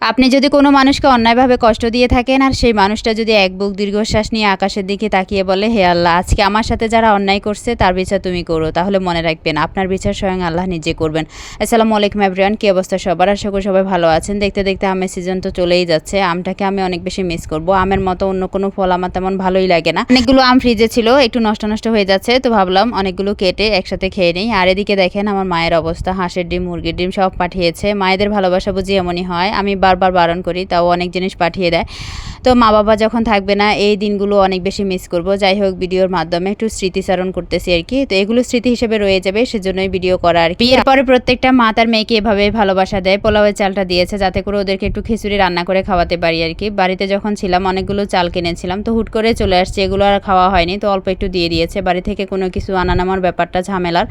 আপনি যদি কোনো মানুষকে অন্যায়ভাবে কষ্ট দিয়ে থাকেন, আর সেই মানুষটা যদি এক বুক দীর্ঘশ্বাস নিয়ে আকাশের দিকে তাকিয়ে বলে, হে আল্লাহ, আজকে আমার সাথে যারা অন্যায় করছে, তার বিচার তুমি করো। তাহলে মনে রাখবেন, আপনার বিচার স্বয়ং আল্লাহ নিজে করবেন। আসসালামু আলাইকুম এভরিওয়ান কি অবস্থা সবার? আশা করি সবাই ভালো আছেন। দেখতে দেখতে আমের সিজন তো চলেই যাচ্ছে। আমটাকে আমি অনেক বেশি মিস করব। আমের মতো অন্য কোনো ফল আমার তেমন ভালোই লাগে না। অনেকগুলো আম ফ্রিজে ছিল, একটু নষ্ট নষ্ট হয়ে যাচ্ছে, তো ভাবলাম অনেকগুলো কেটে একসাথে খেয়ে নিই। আর এদিকে দেখেন আমার মায়ের অবস্থা, হাঁসের ডিম, মুরগির ডিম সব পাঠিয়েছে। মায়েদের ভালোবাসা বুঝি এমনই হয়। আমি বারবার বারণ করি, তাও অনেক জিনিস পাঠিয়ে দেয়। তো মা বাবা যখন থাকবে না, এই দিনগুলো অনেক বেশি মিস করব। যাই হোক, ভিডিওর মাধ্যমে একটু স্মৃতিচারণ করতেছি আর কি। তো এগুলো স্মৃতি হিসেবে রয়ে যাবে, সেজন্যই ভিডিও করা আর বিয়ের পরে প্রত্যেকটা মা তার মেয়েকে এভাবে ভালোবাসা দেয়, পোলাওয়ের চালটা দিয়েছে যাতে করে ওদেরকে একটু খিচুড়ি রান্না করে খাওয়াতে পারি আর কি। বাড়িতে যখন ছিলাম, অনেকগুলো চাল কিনেছিলাম, তো হুট করে চলে আসছে, এগুলো আর খাওয়া হয়নি, তো অল্প একটু দিয়ে দিয়েছে। বাড়ি থেকে কোনো কিছু আনা নামার ব্যাপারটা ঝামেলার,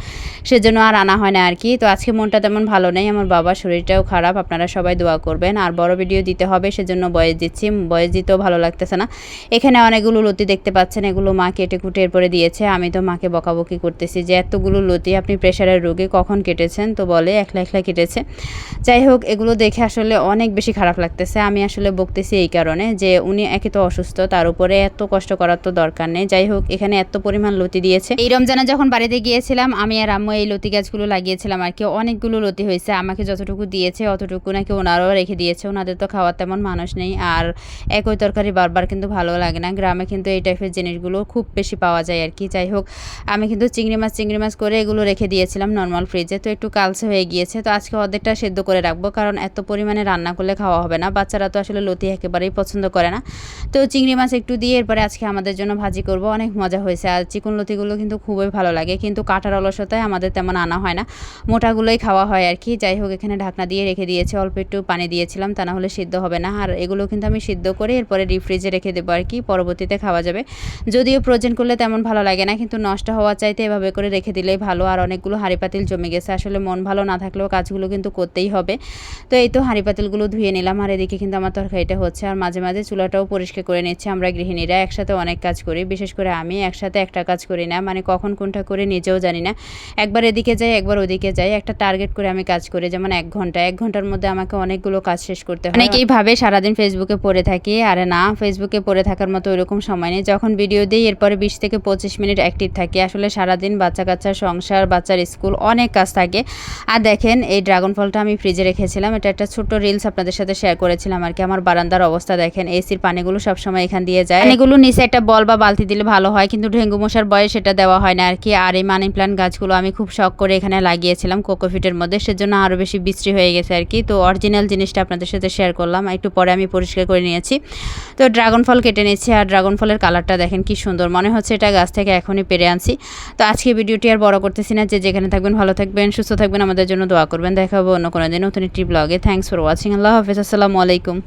সেজন্য আর আনা হয় না আর কি। তো আজকে মনটা তেমন ভালো নেই, আমার বাবার শরীরটাও খারাপ, আপনারা সবাই দোয়া করবেন। আর বড় ভিডিও দিতে হবে, সেজন্য বয়স দিচ্ছি। বয়স দিতেও ভালো লাগতেছে না। এখানে অনেকগুলো লতি দেখতে পাচ্ছেন, এগুলো মা কেটে কুটে এরপরে দিয়েছে। আমি তো মাকে বকাবকি করতেছি যে এতগুলো লতি আপনি প্রেশারের রোগে কখন কেটেছেন? তো বলে একলা একলা কেটেছে। যাই হোক, এগুলো দেখে আসলে অনেক বেশি খারাপ লাগতেছে। আমি আসলে বকতেছি এই কারণে যে উনি একে তো অসুস্থ, তার উপরে এত কষ্ট করার তো দরকার নেই। যাই হোক, এখানে এত পরিমাণ লতি দিয়েছে। এই রমজানে যখন বাড়িতে গিয়েছিলাম, আমি আর আম্মু এই লতি গাছগুলো লাগিয়েছিলাম আর কি। অনেকগুলো লতি হয়েছে, আমাকে যতটুকু দিয়েছে, অতটুকু নাকি ওনারাও রেখে দিয়েছে। ওনাদের তো খাওয়ার তেমন মানুষ নেই। আর একই তরকারি বারবার কিন্তু ভালো লাগে না। গ্রামে কিন্তু এই টাইপের জিনিসগুলো খুব বেশি পাওয়া যায় আর কি। যাই হোক, আমি কিন্তু চিংড়ি মাছ চিংড়ি মাছ করে এগুলো রেখে দিয়েছিলাম নর্মাল ফ্রিজে তো একটু কালসে হয়ে গিয়েছে। তো আজকে অর্ধেকটা সেদ্ধ করে রাখব, কারণ এত পরিমাণে রান্না করলে খাওয়া হবে না। বাচ্চারা তো আসলে লতি একেবারেই পছন্দ করে না। তো চিংড়ি মাছ একটু দিয়ে এরপরে আজকে আমাদের জন্য ভাজি করব। অনেক মজা হয়েছে। আর চিকন লতিগুলো কিন্তু খুবই ভালো লাগে। কিন্তু কাটার অলসতায় আমাদের তেমন আনা হয় না। মোটাগুলোই খাওয়া হয় আর কি। যাই হোক, এখানে ঢাকনা দিয়ে রেখে দিয়েছে। অল্প একটু পানি দিয়েছিলাম। তা না হলে সিদ্ধ হবে না। আর এগুলো কিন্তু আমি সিদ্ধ করে এরপরে ডিপ ফ্রিজে রেখে দেবো আর কি, পরবর্তীতে খাওয়া যাবে। যদিও প্রোজেন করলে তেমন ভালো লাগে না, কিন্তু নষ্ট হওয়া চাইতে এভাবে করে রেখে দিলেই ভালো। আর অনেকগুলো হাঁড়ি পাতিল জমে গেছে, আসলে মন ভালো না থাকলেও কাজগুলো কিন্তু করতেই হবে। তো এই তো হাঁড়ি পাতিলগুলো ধুয়ে নিলাম, আর এদিকে কিন্তু আমার তরকারিটা হচ্ছে। আর মাঝে মাঝে চুলাটাও পরিষ্কার করে নিচ্ছে, আমরা গৃহিণীরা একসাথে অনেক কাজ করি, বিশেষ করে আমি একসাথে একটা কাজ করি না মানে কখন কোনটা করে নিজেও জানি না। একবার এদিকে যাই, একবার ওদিকে যাই, একটা টার্গেট করে আমি কাজ করি, যেমন এক ঘণ্টা। এক ঘণ্টার মধ্যে আমাকে অনেকগুলো কাজ করতে হয়। অনেকেই ভাবে সারাদিন ফেসবুকে পড়ে থাকি? আরে না ফেসবুকে পড়ে থাকার মতো ওইরকম সময় নেই। যখন ভিডিও দিই এরপরে বিশ থেকে পঁচিশ মিনিট অ্যাক্টিভ থাকি। আসলে সারাদিন বাচ্চা কাচ্চার সংসার বাচ্চার স্কুল অনেক কাজ থাকে। আর দেখেন এই ড্রাগন ফলটা আমি ফ্রিজে রেখেছিলাম। এটা একটা ছোট্ট রিলস আপনাদের সাথে শেয়ার করেছিলাম আর কি। আমার বারান্দার অবস্থা দেখেন এসির পানিগুলো সবসময় এখান দিয়ে যায়। পানিগুলো নিচে একটা বল বা বালতি দিলে ভালো হয় কিন্তু ডেঙ্গু মশার বয়স সেটা দেওয়া হয় না আর কি। আর এই মানি প্লান্ট গাছগুলো আমি খুব শখ করে এখানে লাগিয়েছিলাম কোকোফিটের মধ্যে। সেজন্য আরও বেশি বৃষ্টি হয়ে গেছে আর কি। তো অরিজিনাল জিনিসটা আপনাদের সাথে শেয়ার করলাম একটু পরে আমি পরিষ্কার করে নিয়েছি। তো ড্রাগন ফল কেটে নিয়েছি, আর ড্রাগন ফলের কালারটা দেখেন কি সুন্দর। মনে হচ্ছে এটা গাছ থেকে এখনই পেরে আনছি। তো আজকে ভিডিওটি আর বড় করতেছি না, যে যেখানে থাকবেন, ভালো থাকবেন, সুস্থ থাকবেন, আমাদের জন্য দোয়া করবেন। দেখাবো অন্য কোনো দিন নতুন একটি ব্লগে থ্যাংকস ফর ওয়াচিং আল্লাহ হাফিজ, আসসালামু আলাইকুম।